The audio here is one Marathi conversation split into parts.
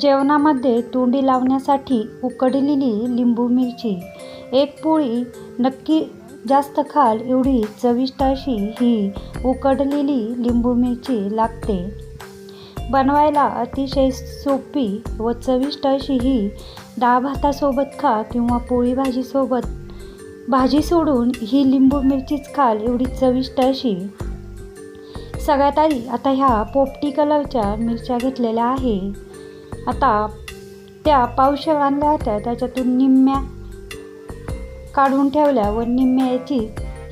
जेवणामध्ये तोंडी लावण्यासाठी उकडलेली लिंबू मिरची एक पोळी नक्की जास्त खाल एवढी चविष्ट अशी ही उकडलेली लिंबू मिरची लागते. बनवायला अतिशय सोपी व चविष्ट अशी ही डाळ भातासोबत खा किंवा पोळी भाजीसोबत. भाजी सोडून ही लिंबू मिरचीच खाल एवढी चविष्ट अशी. सगळ्यात आधी आता ह्या पोपटी कलरच्या मिरच्या घेतलेल्या आहे. आता त्या पावशेर आणल्या होत्या. त्याच्यातून निम्म्या काढून ठेवल्या व निम्म्याची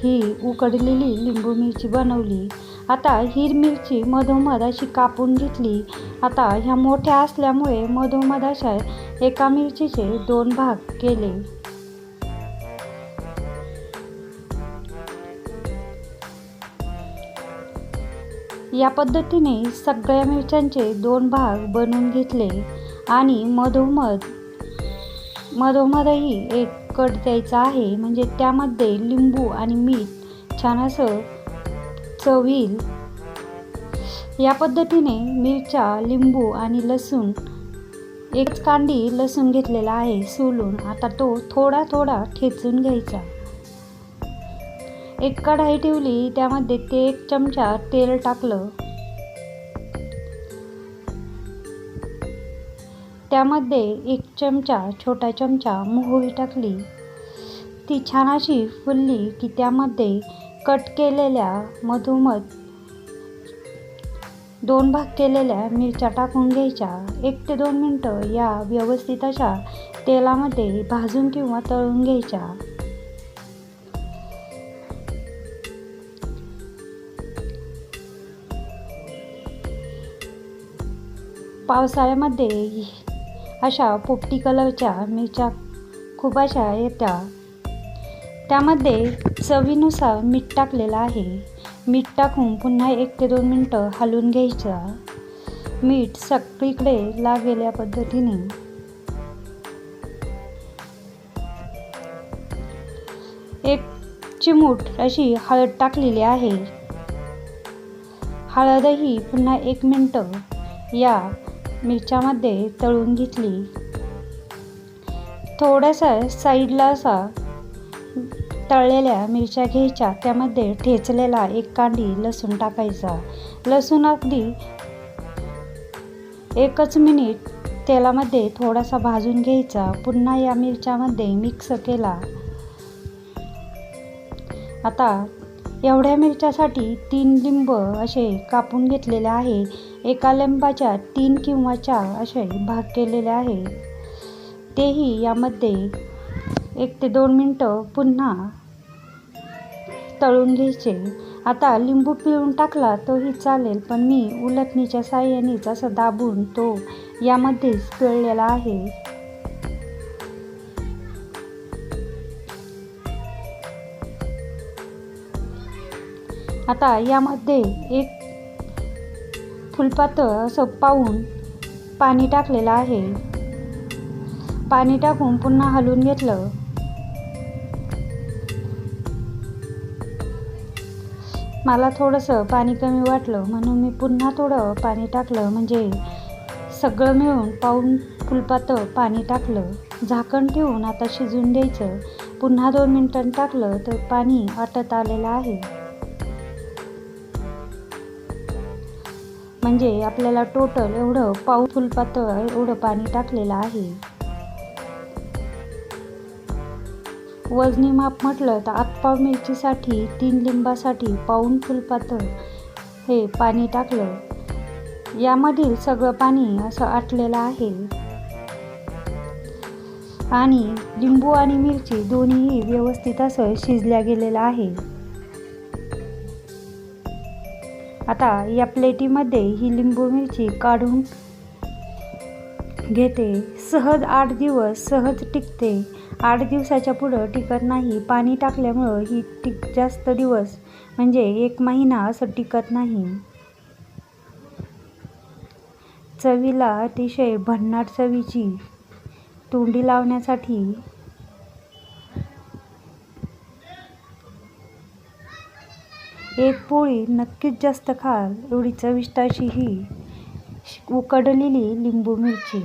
ही उकडलेली लिंबू मिरची बनवली. आता हिर मिरची मधोमध अशी कापून घेतली. आता ह्या मोठ्या असल्यामुळे मधोमध अशा एका मिरचीचे दोन भाग केले. या पद्धतीने सगळ्या मिरच्यांचे दोन भाग बनवून घेतले आणि मधोमध मधोमधही एक कट द्यायचा आहे. म्हणजे त्यामध्ये लिंबू आणि मीठ छान असं चवील. या पद्धतीने मिरच्या लिंबू आणि लसूण एक कांडी लसूण घेतलेला आहे सोलून. आता तो थोडा थोडा ठेचून घ्यायचा. एक कढाई ठेवली त्यामध्ये ते एक चमचा तेल टाकलं. त्यामध्ये एक चमचा छोटा चमचा मोहरी टाकली. ती छान अशी फुलली की त्यामध्ये कट केलेल्या मधोमध दोन भाग केलेल्या मिरच्या टाकून घ्यायच्या. एक ते दोन मिनटं या व्यवस्थित अशा तेलामध्ये भाजून किंवा तळून घ्यायच्या. पावसाळ्यामध्ये अशा पोपटी कलरच्या मिरच्या खूप अशा येत्या. त्यामध्ये चवीनुसार मीठ टाकलेलं आहे. मीठ टाकून पुन्हा एक ते दोन मिनटं हलवून घ्यायचं. मीठ सगळीकडे लागेल या पद्धतीने. एक चिमूट अशी हळद टाकलेली आहे. हळदही पुन्हा एक मिनटं या मिरच्यामध्ये तळून घेतली. थोडंसं साईडला असा तळलेल्या मिरच्या घ्यायच्या. त्यामध्ये ठेचलेला एक कांडी लसूण टाकायचा. लसूण अगदी एकच मिनिट तेलामध्ये थोडासा भाजून घ्यायचा. पुन्हा या मिरच्यामध्ये मिक्स केला. आता एवढ्या मिरच्यासाठी तीन लिंब असे कापून घेतलेले आहे. एका लिंबाच्या तीन किंवा चार असे भाग केलेले आहे. तेही यामध्ये एक ते दोन मिनटं पुन्हा तळून घ्यायचे. आता लिंबू पिळून टाकला तोही चालेल पण मी उलटणीच्या साह्यानेच असं दाबून तो यामध्येच पिळलेला आहे. आता यामध्ये एक फुलपातळ असं पाहून पाणी टाकलेलं आहे. पाणी टाकून पुन्हा हलवून घेतलं. मला थोडंसं पाणी कमी वाटलं म्हणून मी पुन्हा थोडं पाणी टाकलं. म्हणजे सगळं मिळून पाहून फुलपातळ पाणी टाकलं. झाकण ठेवून आता शिजून द्यायचं पुन्हा दोन मिनटांनी टाकलं तर पाणी आटत आलेलं आहे. म्हणजे आपल्याला टोटल एवढं पाऊ फुलपातळ एवढं पाणी टाकलेलं आहे. वजनी माप म्हटलं तर आतपाव मिरचीसाठी तीन लिंबासाठी पाऊन फुलपातळ हे पाणी टाकलं. यामधील सगळं पाणी असं आटलेलं आहे. आणि लिंबू आणि मिरची दोन्हीही व्यवस्थित असं शिजल्या गेलेलं आहे. आता या प्लेटीमध्ये ही लिंबू मिरची काढून घेते. सहज आठ दिवस सहज टिकते. आठ दिवसाच्या पुढं टिकत नाही. पाणी टाकल्यामुळं ही टिक जास्त दिवस म्हणजे एक महिना असं टिकत नाही. चवीला अतिशय भन्नाट चवीची तोंडी लावण्यासाठी एक पोळी नक्कीच जास्त खाल एवढी चविष्ट अशी ही उकडलेली लिंबू मिरची.